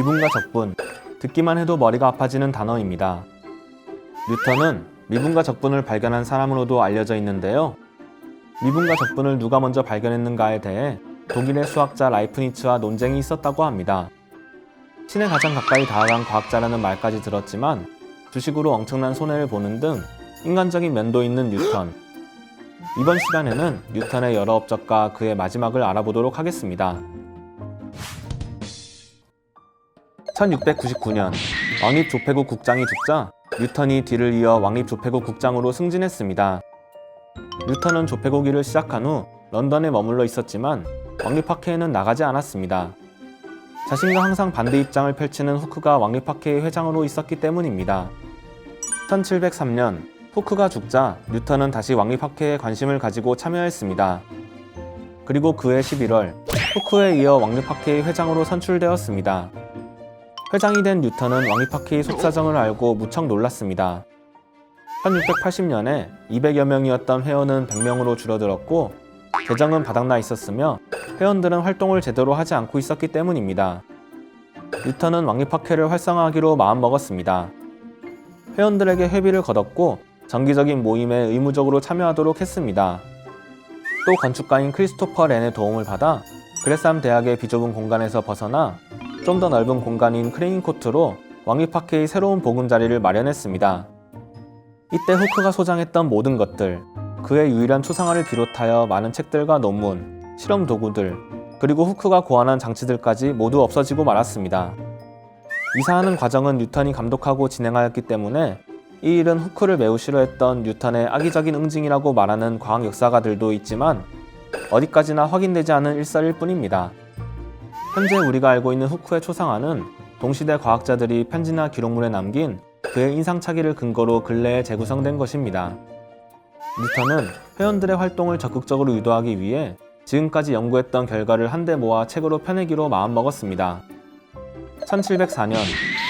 미분과 적분, 듣기만 해도 머리가 아파지는 단어입니다. 뉴턴은 미분과 적분을 발견한 사람으로도 알려져 있는데요. 미분과 적분을 누가 먼저 발견했는가에 대해 독일의 수학자 라이프니츠와 논쟁이 있었다고 합니다. 신에 가장 가까이 다가간 과학자라는 말까지 들었지만 주식으로 엄청난 손해를 보는 등 인간적인 면도 있는 뉴턴. 이번 시간에는 뉴턴의 여러 업적과 그의 마지막을 알아보도록 하겠습니다. 1699년 왕립 조폐국 국장이 죽자 뉴턴이 뒤를 이어 왕립 조폐국 국장으로 승진했습니다. 뉴턴은 조폐국 일을 시작한 후 런던에 머물러 있었지만 왕립학회에는 나가지 않았습니다. 자신과 항상 반대 입장을 펼치는 후크가 왕립학회의 회장으로 있었기 때문입니다. 1703년 후크가 죽자 뉴턴은 다시 왕립학회에 관심을 가지고 참여했습니다. 그리고 그해 11월 후크에 이어 왕립학회의 회장으로 선출되었습니다. 회장이 된 뉴턴은 왕립학회의 속사정을 알고 무척 놀랐습니다. 1680년에 200여 명이었던 회원은 100명으로 줄어들었고 재정은 바닥나 있었으며 회원들은 활동을 제대로 하지 않고 있었기 때문입니다. 뉴턴은 왕립학회를 활성화하기로 마음먹었습니다. 회원들에게 회비를 거뒀고 정기적인 모임에 의무적으로 참여하도록 했습니다. 또 건축가인 크리스토퍼 렌의 도움을 받아 그레삼 대학의 비좁은 공간에서 벗어나 좀 더 넓은 공간인 크레인 코트로 왕립학회의 새로운 보금자리를 마련했습니다. 이때 후크가 소장했던 모든 것들, 그의 유일한 초상화를 비롯하여 많은 책들과 논문, 실험 도구들, 그리고 후크가 고안한 장치들까지 모두 없어지고 말았습니다. 이사하는 과정은 뉴턴이 감독하고 진행하였기 때문에 이 일은 후크를 매우 싫어했던 뉴턴의 악의적인 응징이라고 말하는 과학 역사가들도 있지만 어디까지나 확인되지 않은 일설일 뿐입니다. 현재 우리가 알고 있는 후크의 초상화는 동시대 과학자들이 편지나 기록물에 남긴 그의 인상착의를 근거로 근래에 재구성된 것입니다. 뉴턴은 회원들의 활동을 적극적으로 유도하기 위해 지금까지 연구했던 결과를 한데 모아 책으로 펴내기로 마음먹었습니다. 1704년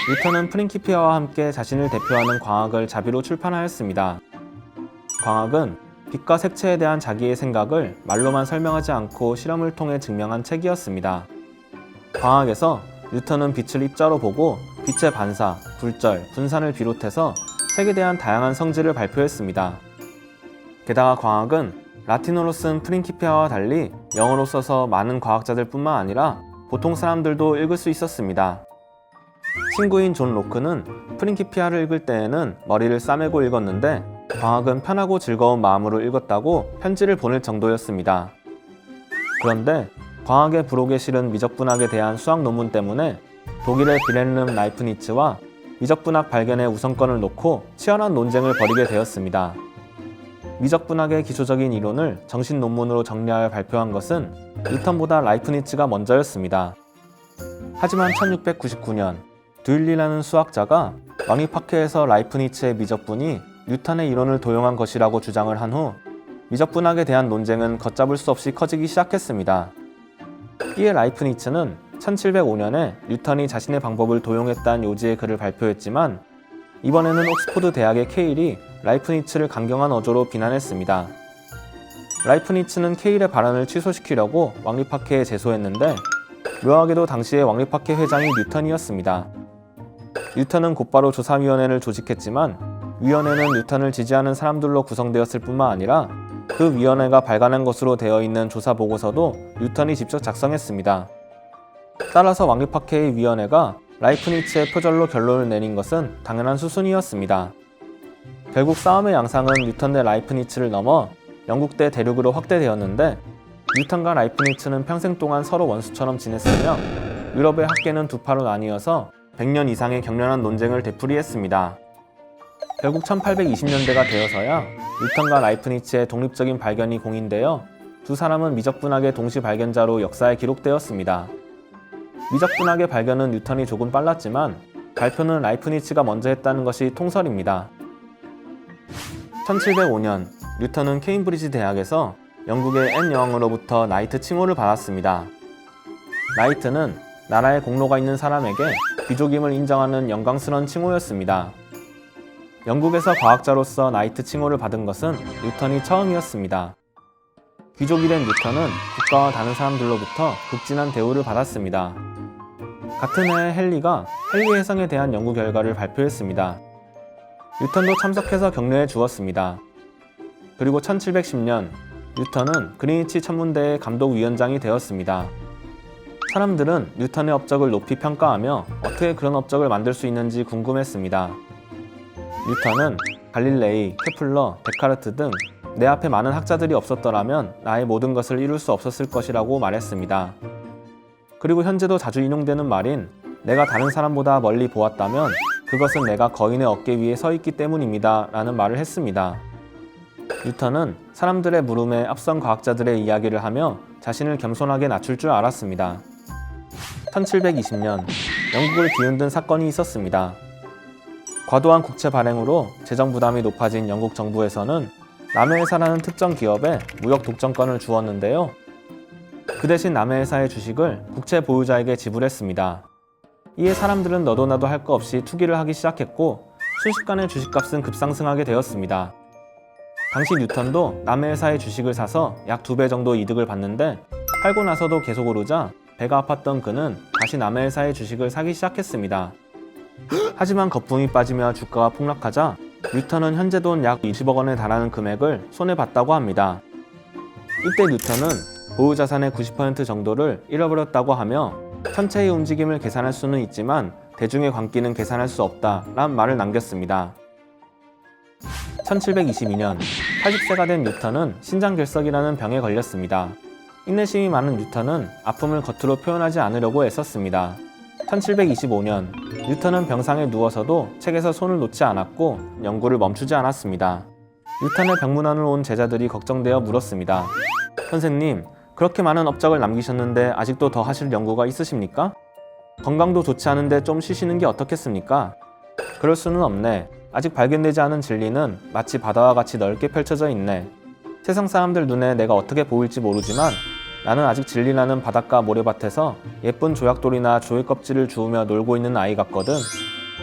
뉴턴은 프린키피아와 함께 자신을 대표하는 광학을 자비로 출판하였습니다. 광학은 빛과 색채에 대한 자기의 생각을 말로만 설명하지 않고 실험을 통해 증명한 책이었습니다. 광학에서 뉴턴은 빛을 입자로 보고 빛의 반사, 불절, 분산을 비롯해서 색에 대한 다양한 성질을 발표했습니다. 게다가 광학은 라틴어로 쓴 프린키피아와 달리 영어로 써서 많은 과학자들 뿐만 아니라 보통 사람들도 읽을 수 있었습니다. 친구인 존 로크는 프린키피아를 읽을 때에는 머리를 싸매고 읽었는데 광학은 편하고 즐거운 마음으로 읽었다고 편지를 보낼 정도였습니다. 그런데 광학의 부록에 실은 미적분학에 대한 수학 논문 때문에 독일의 비렌름 라이프니츠와 미적분학 발견의 우선권을 놓고 치열한 논쟁을 벌이게 되었습니다. 미적분학의 기초적인 이론을 정신 논문으로 정리하여 발표한 것은 뉴턴보다 라이프니츠가 먼저였습니다. 하지만 1699년 듀일리라는 수학자가 왕립학회에서 라이프니츠의 미적분이 뉴턴의 이론을 도용한 것이라고 주장을 한 후 미적분학에 대한 논쟁은 걷잡을 수 없이 커지기 시작했습니다. 이에 라이프니츠는 1705년에 뉴턴이 자신의 방법을 도용했다는 요지의 글을 발표했지만 이번에는 옥스포드 대학의 케일이 라이프니츠를 강경한 어조로 비난했습니다. 라이프니츠는 케일의 발언을 취소시키려고 왕립학회에 제소했는데 묘하게도 당시의 왕립학회 회장이 뉴턴이었습니다. 뉴턴은 곧바로 조사위원회를 조직했지만 위원회는 뉴턴을 지지하는 사람들로 구성되었을 뿐만 아니라 그 위원회가 발간한 것으로 되어 있는 조사 보고서도 뉴턴이 직접 작성했습니다. 따라서 왕립학회의 위원회가 라이프니츠의 표절로 결론을 내린 것은 당연한 수순이었습니다. 결국 싸움의 양상은 뉴턴 대 라이프니츠를 넘어 영국 대 대륙으로 확대되었는데 뉴턴과 라이프니츠는 평생 동안 서로 원수처럼 지냈으며 유럽의 학계는 두 파로 나뉘어서 100년 이상의 격렬한 논쟁을 되풀이했습니다. 결국 1820년대가 되어서야 뉴턴과 라이프니츠의 독립적인 발견이 공인되어 두 사람은 미적분학의 동시 발견자로 역사에 기록되었습니다. 미적분학의 발견은 뉴턴이 조금 빨랐지만 발표는 라이프니츠가 먼저 했다는 것이 통설입니다. 1705년 뉴턴은 케임브리지 대학에서 영국의 앤 여왕으로부터 나이트 칭호를 받았습니다. 나이트는 나라에 공로가 있는 사람에게 귀족임을 인정하는 영광스러운 칭호였습니다. 영국에서 과학자로서 나이트 칭호를 받은 것은 뉴턴이 처음이었습니다. 귀족이 된 뉴턴은 국가와 다른 사람들로부터 극진한 대우를 받았습니다. 같은 해 헨리가 헨리 해성에 대한 연구 결과를 발표했습니다. 뉴턴도 참석해서 격려해 주었습니다. 그리고 1710년 뉴턴은 그리니치 천문대의 감독위원장이 되었습니다. 사람들은 뉴턴의 업적을 높이 평가하며 어떻게 그런 업적을 만들 수 있는지 궁금했습니다. 뉴턴은 갈릴레이, 케플러, 데카르트 등 내 앞에 많은 학자들이 없었더라면 나의 모든 것을 이룰 수 없었을 것이라고 말했습니다. 그리고 현재도 자주 인용되는 말인 내가 다른 사람보다 멀리 보았다면 그것은 내가 거인의 어깨 위에 서 있기 때문입니다. 라는 말을 했습니다. 뉴턴은 사람들의 물음에 앞선 과학자들의 이야기를 하며 자신을 겸손하게 낮출 줄 알았습니다. 1720년 영국을 뒤흔든 사건이 있었습니다. 과도한 국채 발행으로 재정 부담이 높아진 영국 정부에서는 남의 회사라는 특정 기업에 무역 독점권을 주었는데요. 그 대신 남의 회사의 주식을 국채 보유자에게 지불했습니다. 이에 사람들은 너도 나도 할 거 없이 투기를 하기 시작했고 순식간에 주식값은 급상승하게 되었습니다. 당시 뉴턴도 남의 회사의 주식을 사서 약 두 배 정도 이득을 봤는데 팔고 나서도 계속 오르자 배가 아팠던 그는 다시 남의 회사의 주식을 사기 시작했습니다. 하지만 거품이 빠지며 주가가 폭락하자 뉴턴은 현재 돈 약 20억 원에 달하는 금액을 손해봤다고 합니다. 이때 뉴턴은 보유 자산의 90% 정도를 잃어버렸다고 하며 천체의 움직임을 계산할 수는 있지만 대중의 광기는 계산할 수 없다 란 말을 남겼습니다. 1722년 80세가 된 뉴턴은 신장결석이라는 병에 걸렸습니다. 인내심이 많은 뉴턴은 아픔을 겉으로 표현하지 않으려고 애썼습니다. 1725년 뉴턴은 병상에 누워서도 책에서 손을 놓지 않았고 연구를 멈추지 않았습니다. 뉴턴의 병문안을 온 제자들이 걱정되어 물었습니다. 선생님, 그렇게 많은 업적을 남기셨는데 아직도 더 하실 연구가 있으십니까? 건강도 좋지 않은데 좀 쉬시는 게 어떻겠습니까? 그럴 수는 없네. 아직 발견되지 않은 진리는 마치 바다와 같이 넓게 펼쳐져 있네. 세상 사람들 눈에 내가 어떻게 보일지 모르지만 나는 아직 진리라는 바닷가 모래밭에서 예쁜 조약돌이나 조개 껍질을 주우며 놀고 있는 아이 같거든.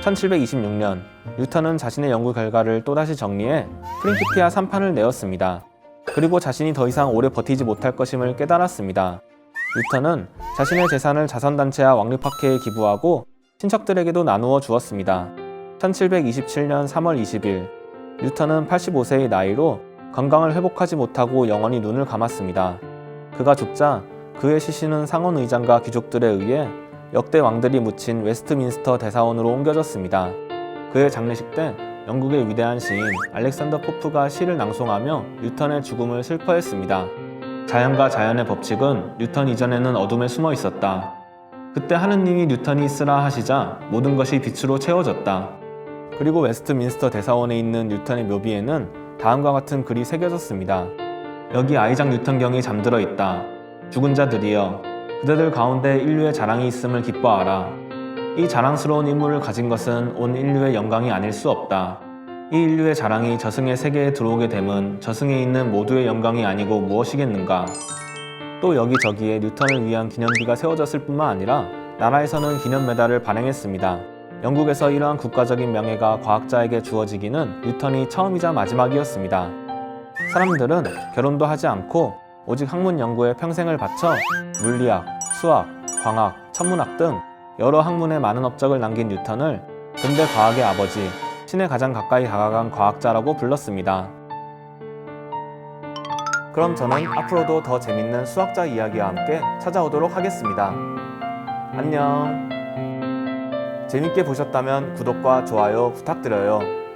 1726년 뉴턴은 자신의 연구 결과를 또다시 정리해 프린키피아 3판을 내었습니다. 그리고 자신이 더 이상 오래 버티지 못할 것임을 깨달았습니다. 뉴턴은 자신의 재산을 자선단체와 왕립학회에 기부하고 친척들에게도 나누어 주었습니다. 1727년 3월 20일 뉴턴은 85세의 나이로 건강을 회복하지 못하고 영원히 눈을 감았습니다. 그가 죽자 그의 시신은 상원 의장과 귀족들에 의해 역대 왕들이 묻힌 웨스트민스터 대사원으로 옮겨졌습니다. 그의 장례식 때 영국의 위대한 시인 알렉산더 포프가 시를 낭송하며 뉴턴의 죽음을 슬퍼했습니다. 자연과 자연의 법칙은 뉴턴 이전에는 어둠에 숨어 있었다. 그때 하느님이 뉴턴이 쓰라 하시자 모든 것이 빛으로 채워졌다. 그리고 웨스트민스터 대사원에 있는 뉴턴의 묘비에는 다음과 같은 글이 새겨졌습니다. 여기 아이작 뉴턴경이 잠들어 있다. 죽은 자들이여, 그대들 가운데 인류의 자랑이 있음을 기뻐하라. 이 자랑스러운 인물을 가진 것은 온 인류의 영광이 아닐 수 없다. 이 인류의 자랑이 저승의 세계에 들어오게 됨은 저승에 있는 모두의 영광이 아니고 무엇이겠는가? 또 여기저기에 뉴턴을 위한 기념비가 세워졌을 뿐만 아니라 나라에서는 기념 메달을 발행했습니다. 영국에서 이러한 국가적인 명예가 과학자에게 주어지기는 뉴턴이 처음이자 마지막이었습니다. 사람들은 결혼도 하지 않고 오직 학문 연구에 평생을 바쳐 물리학, 수학, 광학, 천문학 등 여러 학문에 많은 업적을 남긴 뉴턴을 근대 과학의 아버지, 신에 가장 가까이 다가간 과학자라고 불렀습니다. 그럼 저는 앞으로도 더 재밌는 수학자 이야기와 함께 찾아오도록 하겠습니다. 안녕. 재밌게 보셨다면 구독과 좋아요 부탁드려요.